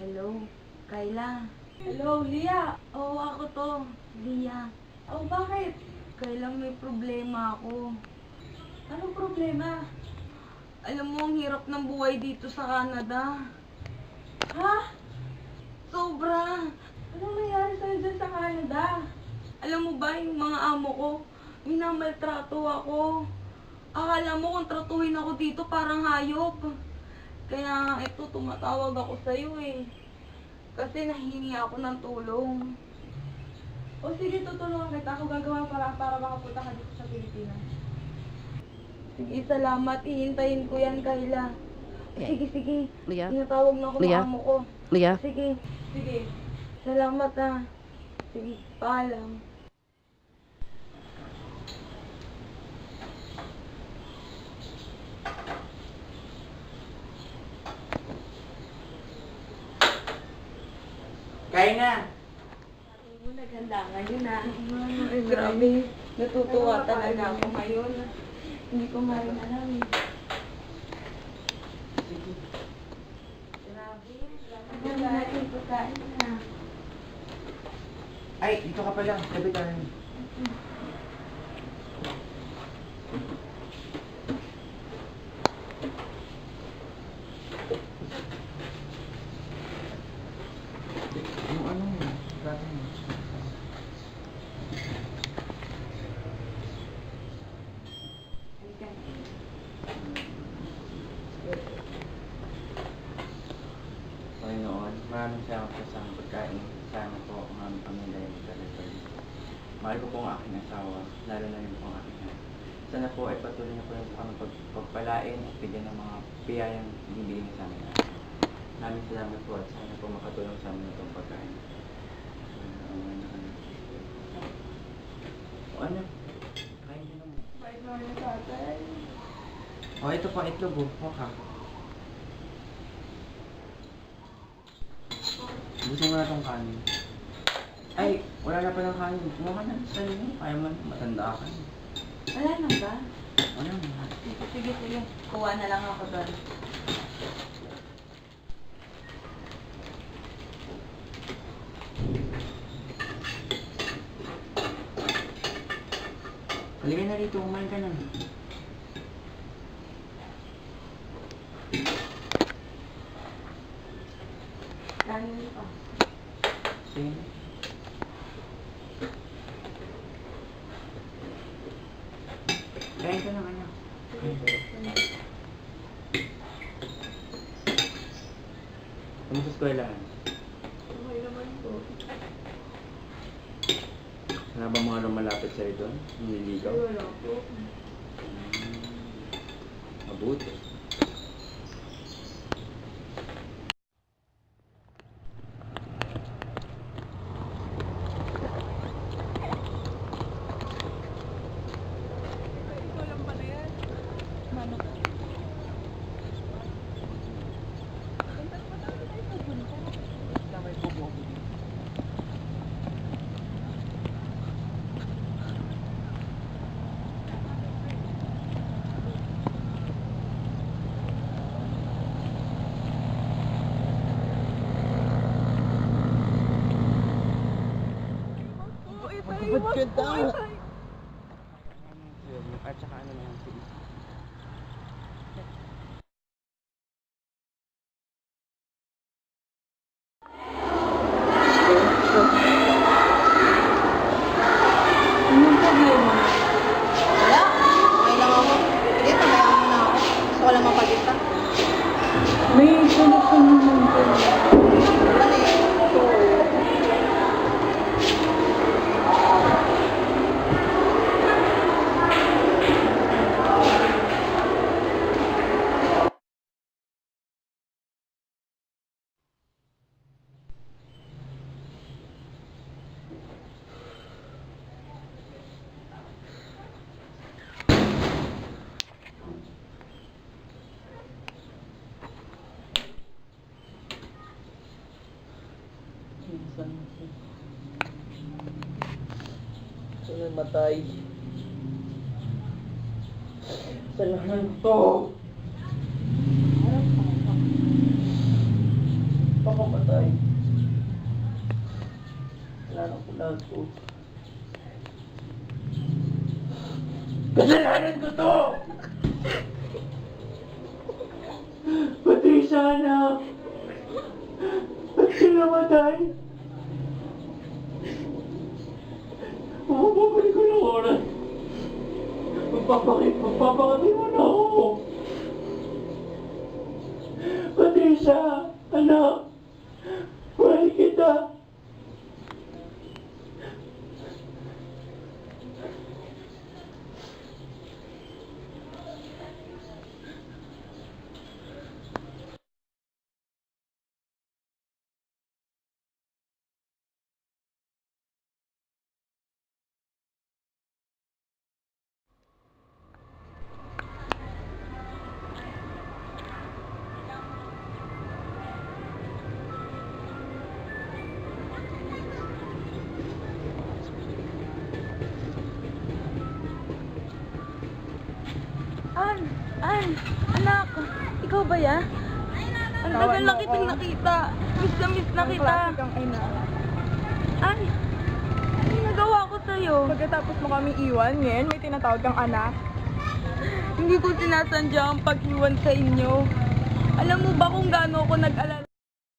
Hello, Kayla. Hello, Lia. Oo, ako to. Lia. Oh, bakit? Kayla, may problema ako. Anong problema? Alam mo, ang hirap ng buhay dito sa Canada. Ha? Sobra. Anong nangyari sa'yo dyan sa Canada? Alam mo ba, yung mga amo ko, minamaltrato ako. Akala mo kung tratuhin ako dito parang hayop. Kaya ito, tumatawag ako sa'yo eh. Kasi nahingi ako ng tulong. O sige, tutulungan kita. Ako gagawa para para makapunta ka dito sa Pilipinas. Sige, salamat. Ihintayin ko yan, Kayla. Sige, sige. Lia? Tinatawag na ako ng Lia? amo ko. Lia? Sige. Sige. Salamat ah. Sige, paalam. Kaya na. Mo, naghanda ngayon ah. Ay, grabe. Natutuwa talaga ako ngayon. Hindi ko marin alam eh. Grabe. Ano natin pagkain na. Ay, dito ka pala. Sabi ka rin. Yung ano yun? Grabe yun. Panginoon, maraming salamat po sa pagkain. Sana po ang aming pamilya ay magkalipan. Mahal ko po ang aking asawa, lalo na rin po ang aking anak. Sana po ay patuloy niyo po yung kami pag, pagpalain at bigyan ng mga biyayang binibigay niyo sa amin. Maraming salamat po at sana po makatulong sa amin itong pagkain. O ano? Kain ka naman. Bait naman yung tatay. O ito pa itlog oh. Huwag Busin mo na itong kanin. Ay, wala na palang kanin. Kumuha ka na sa inyo. Kaya man, matanda ka. Wala na ba? Wala na. Sige, sige, sige. Kuha na lang ako doon. Halika na rito, kumain ka na. Kanin pa. Sige na. Kain ka na, anak. Kamusta sa eskwelahan? Okay naman po. Wala ba mga lumalapit sa'yo doon? Nililigaw? Wala po. Hmm. Mabuti. Ka daw. At saka ano na yung sige. Anong problema? Wala. Okay lang ako. Sige, pabayaan mo na ako. Gusto ko lang mapagita. May solusyon naman ko. Ano eh? Minsan ako. Saan matay? Sa lahat to. Baka matay. namatay. Kasalanan ko lahat po. Kasalanan ko to! Patricia, anak! Ba't ka namatay? Mapapabalik ko ng oras. Magpapakit, magpapakati mo na ako. Patricia, anak, An, anak, ikaw ba ya? Ang tagal na kitang nakita. Miss na miss na Ang kita. kang ina. An, ano nagawa ko sa'yo? Pagkatapos mo kami iwan, ngayon may tinatawag kang anak. Hindi ko sinasadya ang pag-iwan sa inyo. Alam mo ba kung gaano ako nag-alala?